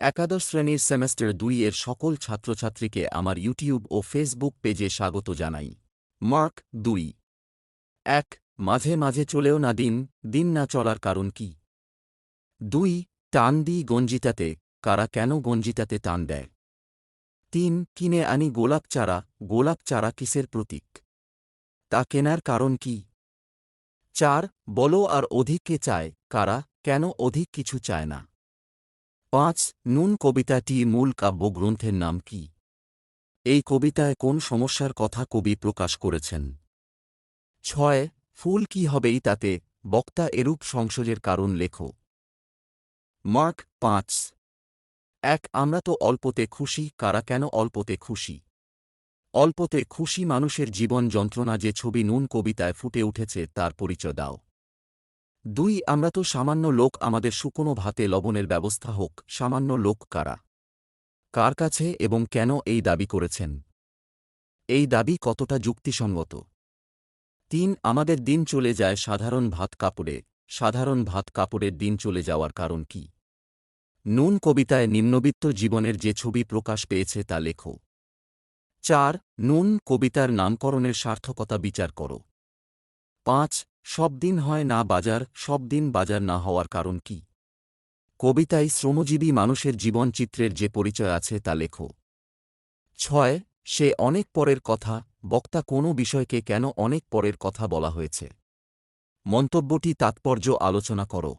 একাদশ শ্রেণির সেমেস্টার দুই এর সকল ছাত্রছাত্রীকে আমার ইউটিউব ও ফেসবুক পেজে স্বাগত জানাই। মার্ক দুই। এক, মাঝে মাঝে চলেও না দিন দিন না চলার কারণ কি? দুই, টান দিই গঞ্জিতাতে, কারা কেন গঞ্জিতাতে টান দেয়? তিন, কিনে আনি গোলাপ চারা গোলাপ চারা কিসের প্রতীক? তা কেনার কারণ কি? চার, বলো আর অধিককে চায়, কারা, কেন অধিক কিছু চায় না? পাঁচ, নুন কবিতাটি মূল কাব্যগ্রন্থের নাম কি? এই কবিতায় কোন সমস্যার কথা কবি প্রকাশ করেছেন? ছয়, ফুল কি হবেই তাতে বক্তা এরূপ সংশয়ের কারণ লেখো। মার্ক পাঁচ। এক, আমরা তো অল্পতে খুশি, কারা কেন অল্পতে খুশি? অল্পতে খুশি মানুষের জীবন যন্ত্রণা যে ছবি নুন কবিতায় ফুটে উঠেছে, তার পরিচয় দাও। দুই, আমরা তো সামান্য লোক, আমাদের শুকনো ভাতে লবণের ব্যবস্থা হোক, সামান্য লোক কারা? কার কাছে এবং কেন এই দাবি করেছেন? এই দাবি কতটা যুক্তিসঙ্গত? তিন, আমাদের দিন চলে যায় সাধারণ ভাত কাপড়ে, সাধারণ ভাত কাপড়ের দিন চলে যাওয়ার কারণ কি? নুন কবিতায় নিম্নবিত্ত জীবনের যে ছবি প্রকাশ পেয়েছে তা লেখো। চার, নুন কবিতার নামকরণের সার্থকতা বিচার করো। পাঁচ সব দিন হয় না বাজার, সব দিন বাজার না হওয়ার কারণ কি? কবিতায় শ্রমজীবী মানুষের জীবনচিত্রের যে পরিচয় আছে তা লেখো। ছয়, সে অনেক পরের কথা, বক্তা কোনো বিষয়কে কেন অনেক পরের কথা বলা হয়েছে? মন্তব্যটি তাৎপর্য আলোচনা করো।